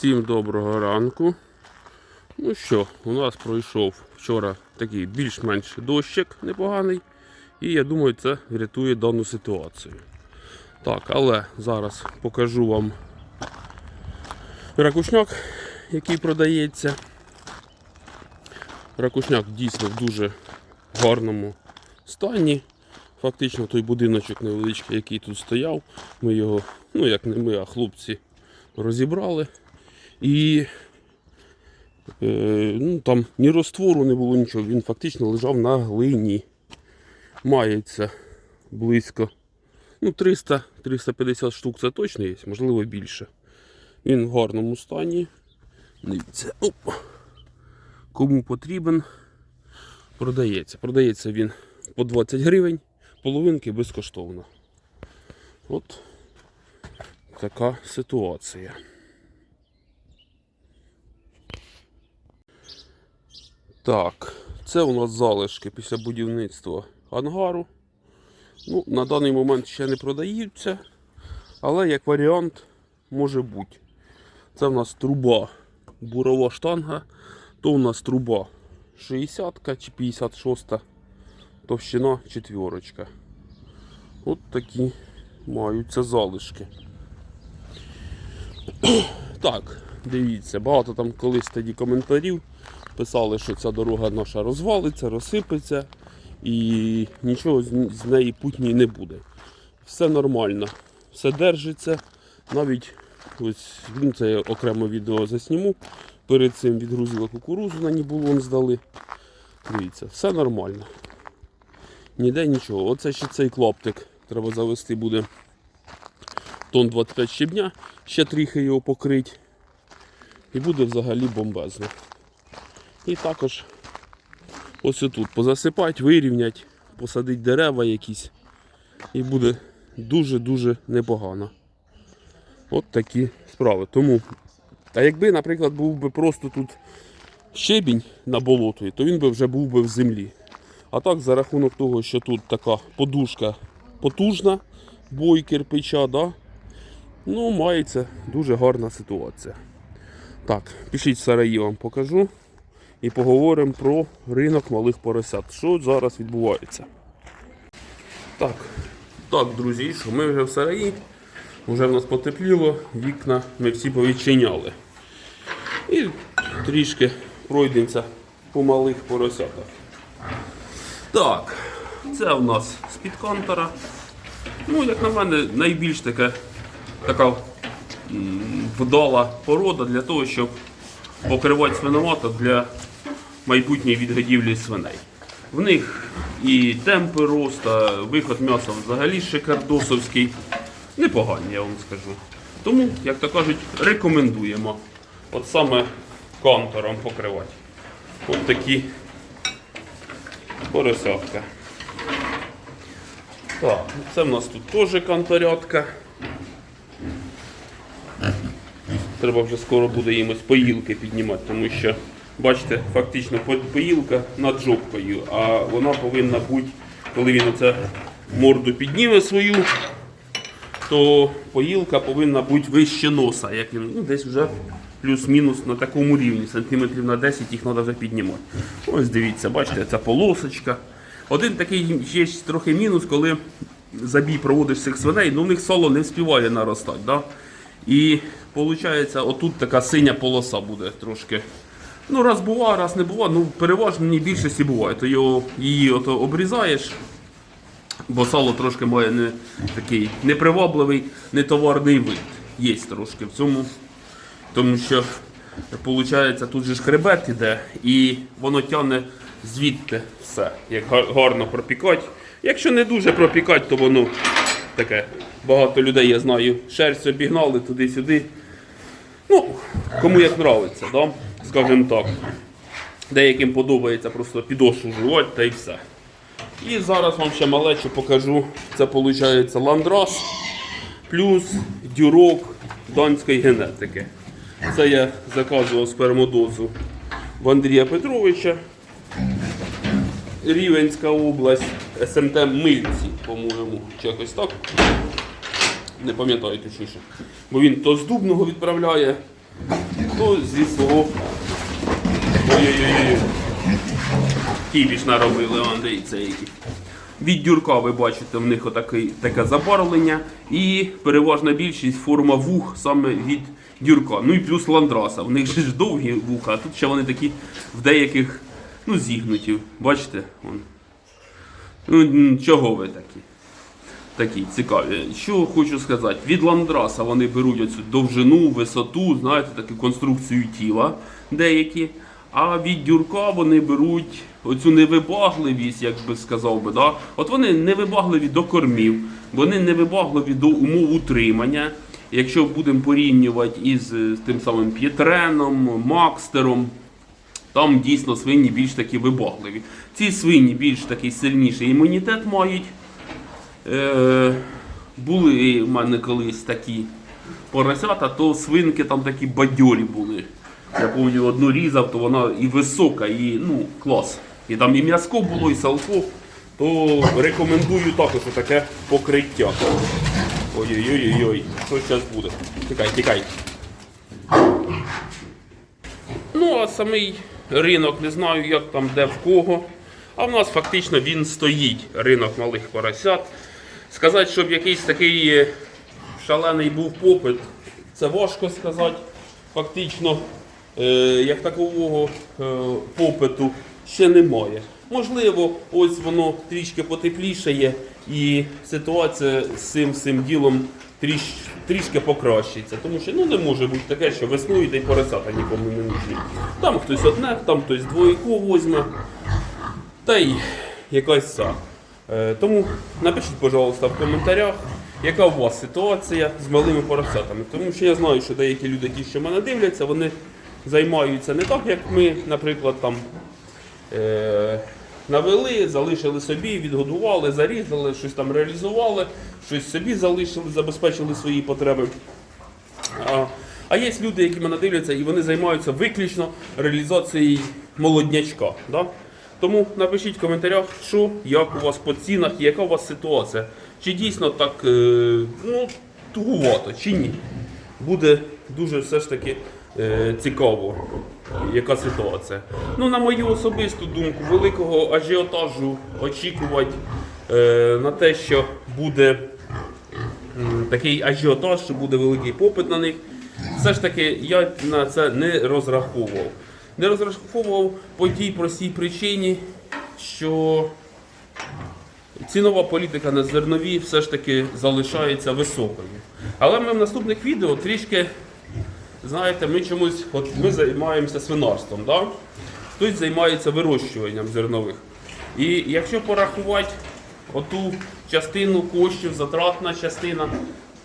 Всім доброго ранку. Ну що, у нас пройшов вчора такий більш-менш дощик непоганий. І я думаю, це врятує дану ситуацію. Так, але зараз покажу вам ракушняк, який продається. Ракушняк дійсно в дуже гарному стані. Фактично той будиночок невеличкий, який тут стояв, ми його, ну як не ми, а хлопці розібрали. І е, ну, там ні розтвору не було нічого, він фактично лежав на глині. Мається близько ну, 300-350 штук це точно є, можливо більше. Він в гарному стані. Дивіться. Оп. Кому потрібен, продається. Продається він по 20 гривень, половинки безкоштовно. От така ситуація. Так, це у нас залишки після будівництва ангару. Ну, на даний момент ще не продаються, але як варіант може бути. Це в нас труба бурова штанга, то у нас труба 60 чи 56 товщина четверочка. От такі маються залишки. Так, дивіться, багато там колись тоді коментарів писали, що ця дорога наша розвалиться, розсипеться і нічого з неї путній не буде. Все нормально, все держиться. Навіть ось ну, це я окремо відео засніму. Перед цим відгрузили кукурузу, на ній булон здали. Дивіться, все нормально. Ніде нічого. Оце ще цей клаптик треба завести буде тон 25 щебня, ще трохи його покрити. І буде взагалі бомбезно. І також ось тут позасипати, вирівняти, посадити дерева якісь. І буде дуже-дуже непогано. От такі справи. Тому, а якби, наприклад, був би просто тут щебінь на болоті, то він би вже був би в землі. А так, за рахунок того, що тут така подушка потужна, бой кирпича, да? ну, мається дуже гарна ситуація. Так, пишіть Сараї вам покажу і поговоримо про ринок малих поросят. Що зараз відбувається? Так, так, друзі, що ми вже в Сараї, вже в нас потепліло, вікна ми всі повідчиняли. І трішки пройдемося по малих поросятах. Так, це у нас з-під кантора. Ну, як на мене, найбільш таке, така вдала порода для того, щоб покривати свиноматок для майбутньої відгодівлі свиней. В них і темпи росту, виход м'яса взагалі шикардосовський. Непогані, я вам скажу. Тому, як то кажуть, рекомендуємо. От саме кантором покривати. От такі поросятка. Так, це в нас тут теж канторятка. Треба вже скоро буде їм ось поїлки піднімати, тому що, бачите, фактично поїлка над жопкою, а вона повинна бути, коли він оце морду підніме свою, то поїлка повинна бути вище носа, як він ну, десь вже плюс-мінус на такому рівні, сантиметрів на 10 їх треба вже піднімати. Ось дивіться, бачите, ця полосочка. Один такий є трохи мінус, коли забій проводиш цих свиней, ну в них соло не вспіває наростати. Да? І виходить, отут така синя полоса буде трошки. Ну, раз бува, раз не бува, ну переважно в більшості буває. То його, її ото обрізаєш, бо сало трошки має не такий непривабливий, нетоварний вид. Є трошки в цьому. Тому що виходить, тут же ж хребет іде, і воно тягне звідти все, як гарно пропікати. Якщо не дуже пропікати, то воно таке. Багато людей, я знаю, шерсть обігнали туди-сюди. Ну, кому як нравиться, да? скажімо так. Деяким подобається просто підошву жувати та й все. І зараз вам ще малечу покажу. Це виходить ландрас плюс дюрок данської генетики. Це я заказував спермодозу в Андрія Петровича. Рівенська область, СМТ Мильці, по-моєму, чи якось так. Не пам'ятаю точніше. Бо він то з Дубного відправляє, то зі свого. Ой-ой-ой. Кіпіш наробили, он дивіться. Від дюрка ви бачите, в них отакий, таке забарвлення. І переважна більшість форма вух саме від дюрка. Ну і плюс ландраса. В них же ж довгі вуха, а тут ще вони такі в деяких ну, зігнуті. Бачите? Вон. Ну, чого ви такі? Такі цікаві. Що хочу сказати, від ландраса вони беруть оцю довжину, висоту, знаєте, таку конструкцію тіла деякі. А від дюрка вони беруть оцю невибагливість, як би сказав би. Да? От вони невибагливі до кормів, вони невибагливі до умов утримання. Якщо будемо порівнювати із е, тим самим П'єтреном, Макстером, там дійсно свині більш такі вибагливі. Ці свині більш такий сильніший імунітет мають. Е, були в мене колись такі поросята, то свинки там такі бадьорі були. Я пам'ятаю, одну різав, то вона і висока, і ну, клас. І там і м'яско було, і салко. То рекомендую також таке покриття. Ой-ой-ой, що зараз буде? Тікай, тікай. Ну, а самий ринок не знаю, як там, де в кого. А в нас фактично він стоїть, ринок малих поросят. Сказати, щоб якийсь такий е, шалений був попит, це важко сказати. Фактично, е, як такового е, попиту ще немає. Можливо, ось воно трішки потеплішає і ситуація з цим, цим ділом тріш, трішки покращиться. Тому що ну, не може бути таке, що весною та й поросята нікому не нужні. Там хтось одне, там хтось двойку возьме. Та й якась ця. Е, Тому напишіть, пожалуйста, в коментарях, яка у вас ситуація з малими поросятами. Тому що я знаю, що деякі люди, які ще мене дивляться, вони займаються не так, як ми, наприклад, там е, навели, залишили собі, відгодували, зарізали, щось там реалізували, щось собі залишили, забезпечили свої потреби. А є люди, які мене дивляться, і вони займаються виключно реалізацією молоднячка. Да? Тому напишіть в коментарях, що, як у вас по цінах, яка у вас ситуація. Чи дійсно так е, ну, тугувато, чи ні. Буде дуже все ж таки е, цікаво, яка ситуація. Ну, на мою особисту думку, великого ажіотажу очікувати е, на те, що буде такий ажіотаж, що буде великий попит на них. Все ж таки, я на це не розраховував. Не розраховував по тій простій причині, що цінова політика на зернові все ж таки залишається високою. Але ми в наступних відео трішки, знаєте, ми чомусь, от ми займаємося свинарством, да? хтось займається вирощуванням зернових. І якщо порахувати оту частину коштів, затратна частина,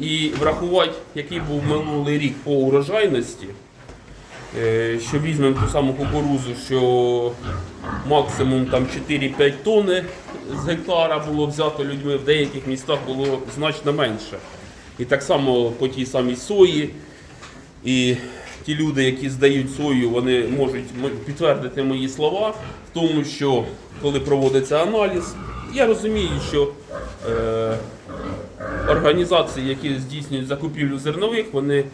і врахувати, який був минулий рік по урожайності, що візьмемо ту саму кукурузу, що максимум там 4-5 тонни з гектара було взято людьми, в деяких містах було значно менше. І так само по тій самій сої. І ті люди, які здають сою, вони можуть підтвердити мої слова в тому, що коли проводиться аналіз, я розумію, що е, організації, які здійснюють закупівлю зернових, вони е,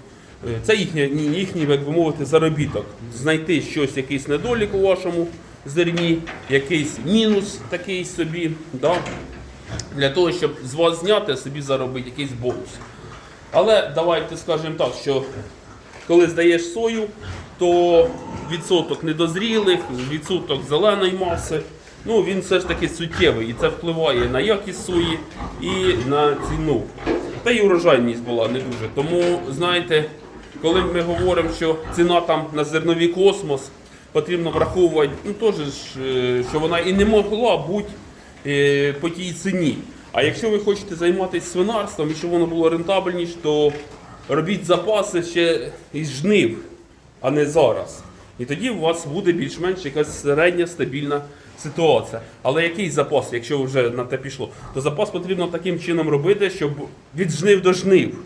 це їхній, їхній, як би мовити, заробіток. Знайти щось, якийсь недолік у вашому зерні, якийсь мінус такий собі, да? для того, щоб з вас зняти, собі заробити якийсь бонус. Але давайте скажемо так, що коли здаєш сою, то відсоток недозрілих, відсоток зеленої маси, ну він все ж таки суттєвий і це впливає на якість сої і на ціну. Та й урожайність була не дуже. Тому, знаєте, коли ми говоримо, що ціна там на зерновий космос, потрібно враховувати, ну теж, е, що вона і не могла бути е, по тій ціні. А якщо ви хочете займатися свинарством і щоб воно було рентабельніше, то робіть запаси ще із жнив, а не зараз. І тоді у вас буде більш-менш якась середня стабільна ситуація. Але який запас, якщо вже на те пішло, то запас потрібно таким чином робити, щоб від жнив до жнив.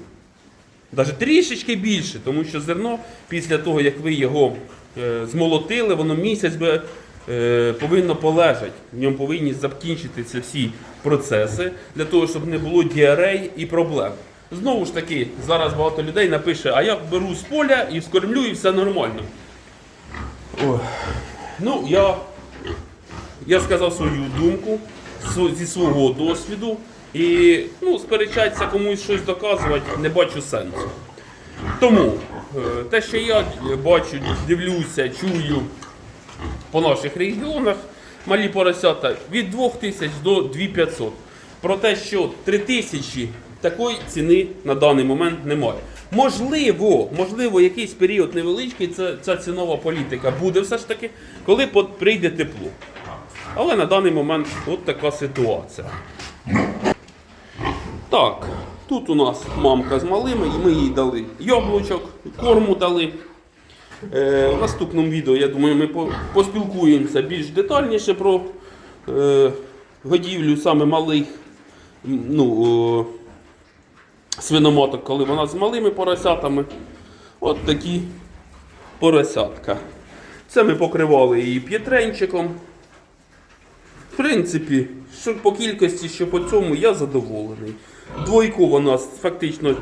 Навіть трішечки більше, тому що зерно після того, як ви його е, змолотили, воно місяць би е, повинно полежати. В ньому повинні закінчитися всі процеси для того, щоб не було діарей і проблем. Знову ж таки, зараз багато людей напише, а я беру з поля і скормлю, і все нормально. Ой. Ну, я, я сказав свою думку зі свого досвіду. І ну, сперечатися комусь щось доказувати не бачу сенсу. Тому е, те, що я бачу, дивлюся, чую по наших регіонах, малі поросята від 2000 до 2500. Про те, що 3000 такої ціни на даний момент немає. Можливо, можливо, якийсь період невеличкий, це, ця цінова політика буде все ж таки, коли прийде тепло. Але на даний момент от така ситуація. Так, тут у нас мамка з малими, і ми їй дали яблучок, корму дали. Е, в наступному відео, я думаю, ми поспілкуємося більш детальніше про е, годівлю саме малих ну, о, свиноматок, коли вона з малими поросятами. От такі поросятка. Це ми покривали її п'єтренчиком. В принципі, що по кількості, що по цьому, я задоволений. Двойку вона фактично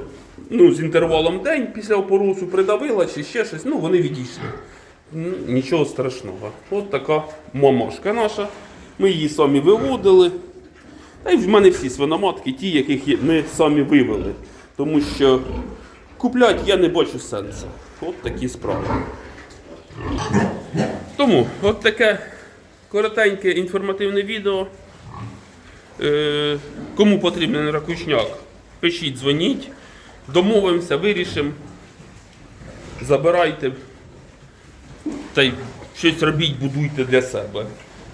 ну, з інтервалом день після опорусу придавила чи ще щось, ну вони відійшли. Нічого страшного. От така мамашка наша. Ми її самі виводили. Та й в мене всі свиноматки, ті, яких ми самі вивели. Тому що купляти я не бачу сенсу. От такі справи. Тому от таке коротеньке інформативне відео. Е, кому потрібен ракушняк, пишіть, дзвоніть, домовимося, вирішимо. Забирайте та й щось робіть, будуйте для себе.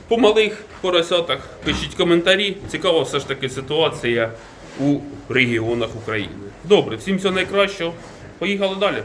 По малих поросятах пишіть коментарі. Цікава все ж таки ситуація у регіонах України. Добре, всім всього найкращого. Поїхали далі.